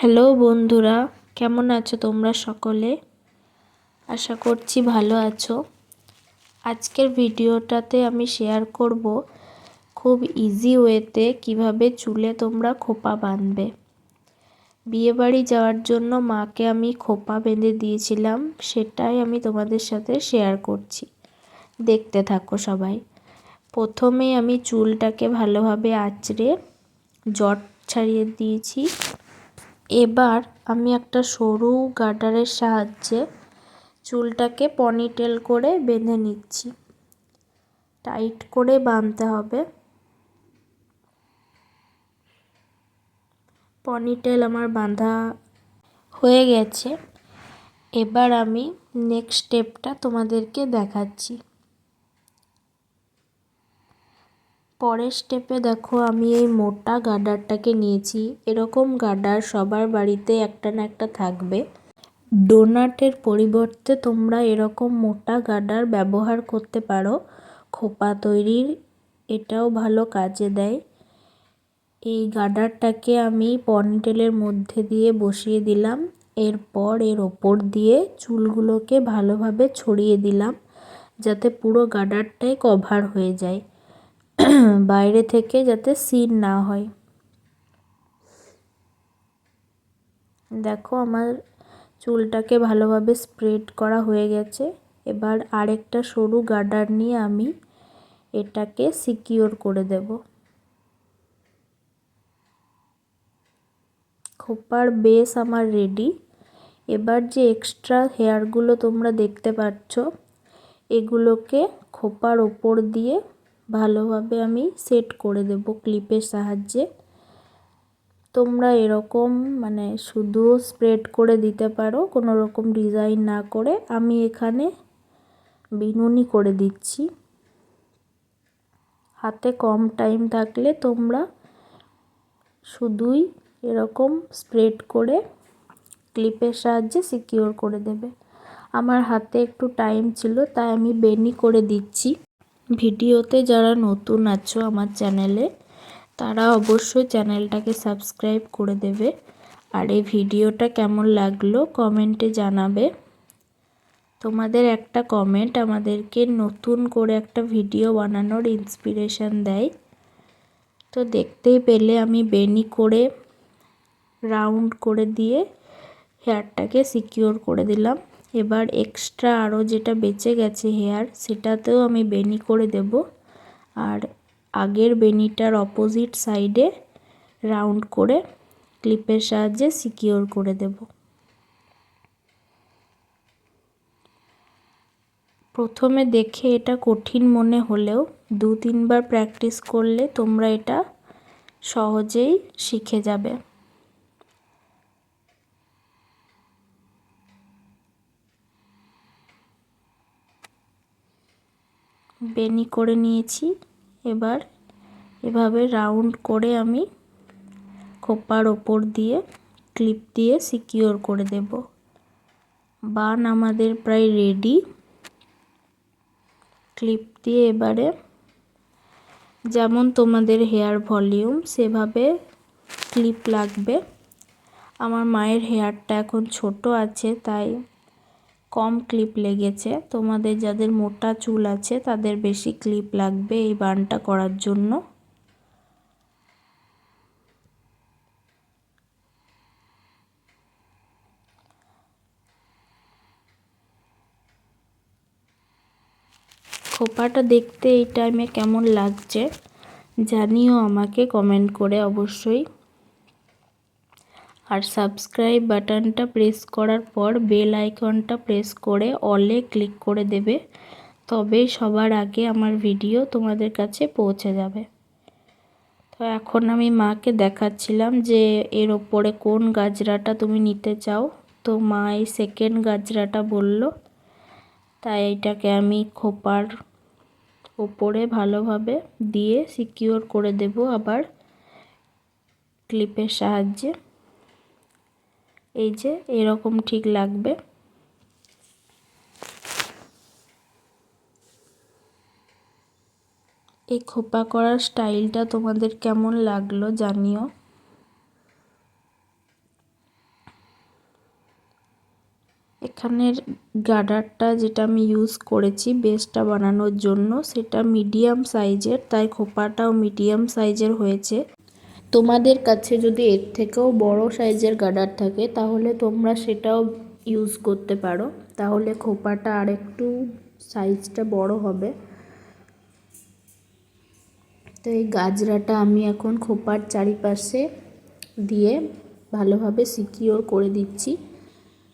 Hello বন্ধুরা, কেমন আছো তোমরা সকলে? আশা করছি ভালো আছো। আজকের ভিডিওটাতে আমি শেয়ার করব খুব ইজি ওয়েতে কীভাবে চুলে তোমরা খোপা বাঁধবে। বিয়েবাড়ি যাওয়ার জন্য মাকে আমি খোপা বেঁধে দিয়েছিলাম, সেটাই আমি তোমাদের সাথে শেয়ার করছি। দেখতে থাকো সবাই। প্রথমে আমি চুলটাকে ভালোভাবে আঁচড়ে জট ছাড়িয়ে দিয়েছি। এবার আমি একটা সরু গার্ডারের সাহায্যে চুলটাকে পনিটেল করে বেঁধে নিচ্ছি। টাইট করে বাঁধতে হবে। পনিটেল আমার বাঁধা হয়ে গেছে। এবার আমি নেক্সট স্টেপটা তোমাদেরকে দেখাচ্ছি। পরের স্টেপে দেখো, আমি এই মোটা গার্ডারটাকে নিয়েছি। এরকম গার্ডার সবার বাড়িতে একটা না একটা থাকবে। ডোনাটের পরিবর্তে তোমরা এরকম মোটা গার্ডার ব্যবহার করতে পারো। খোপা তৈরির এটাও ভালো কাজে দেয়। এই গার্ডারটাকে আমি পনিটেলের মধ্যে দিয়ে বসিয়ে দিলাম। এরপর এর ওপর দিয়ে চুলগুলোকে ভালোভাবে ছড়িয়ে দিলাম, যাতে পুরো গার্ডারটাই কভার হয়ে যায়। বাইরে থেকে যাতে সিন না হয়। দেখো আমার চুলটাকে ভালোভাবে স্প্রেড করা হয়ে গেছে। এবার আরেকটা সরু গার্ডার নিয়ে আমি এটাকে সিকিওর করে দেব। খোপার বেস আমার রেডি। এবার যে এক্সট্রা হেয়ারগুলো তোমরা দেখতে পাচ্ছ, এগুলোকে খোপার ওপর দিয়ে ভালোভাবে আমি সেট করে দেব ক্লিপের সাহায্যে। তোমরা এরকম মানে শুধু স্প্রেড করে দিতে পারো, কোনো রকম ডিজাইন না করে। আমি এখানে বিনুনি করে দিচ্ছি। হাতে কম টাইম থাকলে তোমরা শুধুই এরকম স্প্রেড করে ক্লিপের সাহায্যে সিকিওর করে দেবে। আমার হাতে একটু টাইম ছিল, তাই আমি বেনি করে দিচ্ছি। ভিডিওতে যারা নতুন আছো আমার চ্যানেলে, তারা অবশ্যই চ্যানেলটাকে সাবস্ক্রাইব করে দেবে। আর এই ভিডিওটা কেমন লাগল কমেন্টে জানাবে। তোমাদের একটা কমেন্ট আমাদেরকে নতুন করে একটা ভিডিও বানানোর ইন্সপিরেশান দেয়। তো দেখতেই পেলে আমি বেনি করে রাউন্ড করে দিয়ে হেয়ারটাকে সিকিওর করে দিলাম। এবার এক্সট্রা আরও যেটা বেঁচে গেছে হেয়ার সেটাতেও আমি বেনি করে দেব। আর আগের বেনিটার অপোজিট সাইডে রাউন্ড করে ক্লিপের সাহায্যে সিকিওর করে দেব। প্রথমে দেখে এটা কঠিন মনে হলেও দু তিনবার প্র্যাকটিস করলে তোমরা এটা সহজেই শিখে যাবে। বেনি করে নিয়েছি। এবার এভাবে রাউন্ড করে আমি খোপার ওপর দিয়ে ক্লিপ দিয়ে সিকিওর করে দেব। বান আমাদের প্রায় রেডি। ক্লিপ দিয়ে এবারে যেমন তোমাদের হেয়ার ভলিউম, সেভাবে ক্লিপ লাগবে। আমার মায়ের হেয়ারটা এখন ছোট আছে, তাই কম ক্লিপ লেগেছে। তোমাদের যাদের মোটা চুল আছে, তাদের বেশি ক্লিপ লাগবে এই বানটা করার জন্য। খোপাটা দেখতে এই টাইমে কেমন লাগছে, জানিও আমাকে কমেন্ট করে অবশ্যই। আর সাবস্ক্রাইব বাটনটা প্রেস করার পর বেল আইকনটা প্রেস করে অলে ক্লিক করে দেবে। তবে সবার আগে আমার ভিডিও তোমাদের কাছে পৌঁছে যাবে। তো এখন আমি মাকে দেখাচ্ছিলাম যে এর ওপরে কোন গাজরাটা তুমি নিতে চাও। তো মা এই সেকেন্ড গাজরাটা বলল, তাই এটাকে আমি খোপার ওপরে ভালোভাবে দিয়ে সিকিওর করে দেব আবার ক্লিপের সাহায্যে। এই যে, এরকম ঠিক লাগবে। এই খোপা করার স্টাইলটা তোমাদের কেমন লাগল জানিও। এখানের গার্ডারটা যেটা আমি ইউজ করেছি বেসটা বানানোর জন্য, সেটা মিডিয়াম সাইজের তাই খোপাটাও মিডিয়াম সাইজের হয়েছে। তোমাদের কাছে যদি এর থেকেও বড় সাইজের গার্ডার থাকে, তাহলে তোমরা সেটাও ইউজ করতে পারো। তাহলে খোপাটা আর একটু সাইজটা বড় হবে। তো এই গাজরাটা আমি এখন খোপার চারিপাশে দিয়ে ভালোভাবে সিকিওর করে দিচ্ছি।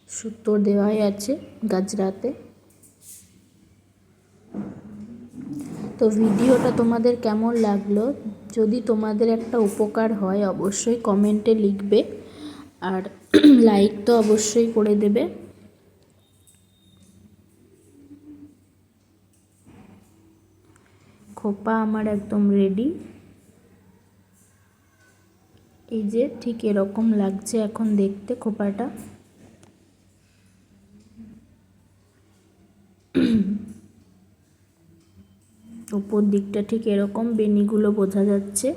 সুতো দেওয়াই আছে গাজরাতে। তো ভিডিওটা তোমাদের কেমন লাগল যদি তোমাদের একটা উপকার হয়, অবশ্যই কমেন্টে লিখবে। আর লাইক তো অবশ্যই করে দেবে। খোপা আমার একদম রেডি এই যে ঠিক এরকম লাগছে এখন দেখতে খোপাটা। উপর দিকটা ঠিক এরকম বেনিগুলো বোঝা যাচ্ছে।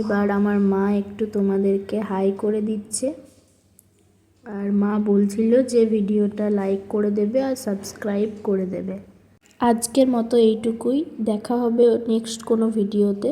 এবার আমার মা একটু তোমাদেরকে হাই করে দিচ্ছে। আর মা বলছিল যে ভিডিওটা লাইক করে দেবে আর সাবস্ক্রাইব করে দেবে। আজকের মতো এইটুকুই। দেখা হবে নেক্সট কোনো ভিডিওতে।